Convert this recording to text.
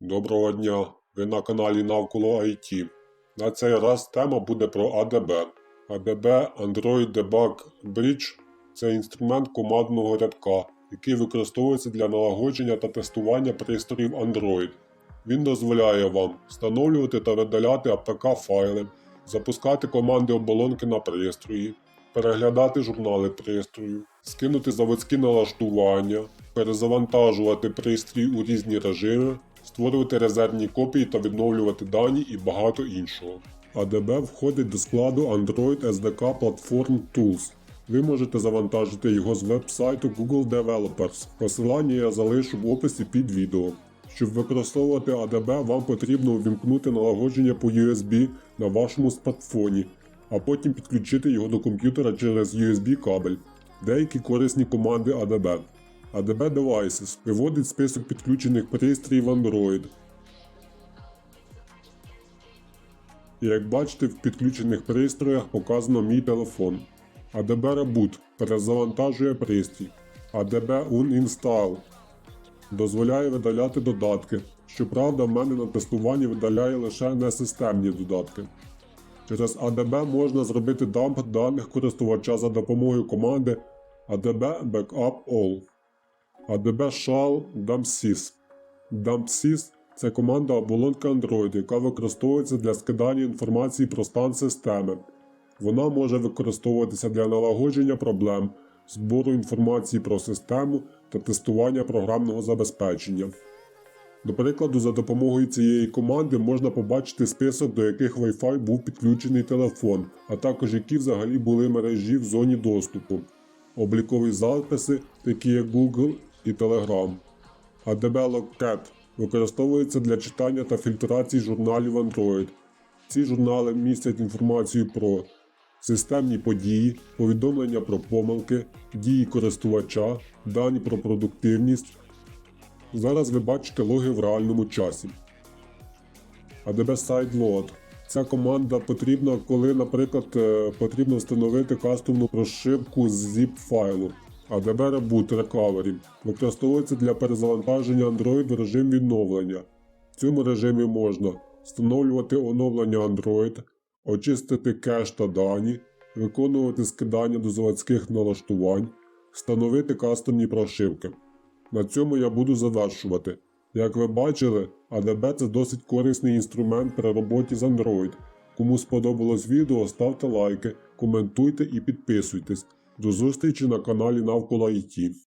Доброго дня! Ви на каналі Навколо IT. На цей раз тема буде про ADB. ADB Android Debug Bridge це інструмент командного рядка, який використовується для налагодження та тестування пристроїв Android. Він дозволяє вам встановлювати та видаляти APK файли, запускати команди оболонки на пристрої, переглядати журнали пристрою, скинути заводські налаштування, перезавантажувати пристрій у різні режими, створювати резервні копії та відновлювати дані і багато іншого. ADB входить до складу Android SDK Platform Tools. Ви можете завантажити його з веб-сайту Google Developers. Посилання я залишу в описі під відео. Щоб використовувати ADB, вам потрібно увімкнути налагодження по USB на вашому смартфоні, а потім підключити його до комп'ютера через USB кабель. Деякі корисні команди ADB. ADB Devices виводить список підключених пристроїв Android. І як бачите, в підключених пристроях показано мій телефон. ADB Reboot перезавантажує пристрій. ADB Uninstall дозволяє видаляти додатки. Щоправда, в мене на тестуванні видаляє лише несистемні додатки. Через ADB можна зробити дамп даних користувача за допомогою команди ADB Backup All. ADB Shell DumpSys. DumpSys – це команда оболонки Android, яка використовується для скидання інформації про стан системи. Вона може використовуватися для налагодження проблем, збору інформації про систему та тестування програмного забезпечення. До прикладу, за допомогою цієї команди можна побачити список, до яких Wi-Fi був підключений телефон, а також які взагалі були мережі в зоні доступу, облікові записи, такі як Google і Telegram. ADB Logcat використовується для читання та фільтрації журналів Android. Ці журнали містять інформацію про системні події, повідомлення про помилки, дії користувача, дані про продуктивність. Зараз ви бачите логи в реальному часі. ADB SideLoad. Ця команда потрібна, коли, наприклад, е, потрібно встановити кастомну прошивку з zip файлу. ADB Reboot Recovery використовується для перезавантаження Android в режим відновлення. В цьому режимі можна встановлювати оновлення Android, очистити кеш та дані, виконувати скидання до заводських налаштувань, встановити кастомні прошивки. На цьому я буду завершувати. Як ви бачили, ADB це досить корисний інструмент при роботі з Android. Кому сподобалось відео, ставте лайки, коментуйте і підписуйтесь. До зустрічі на каналі Навколо IT.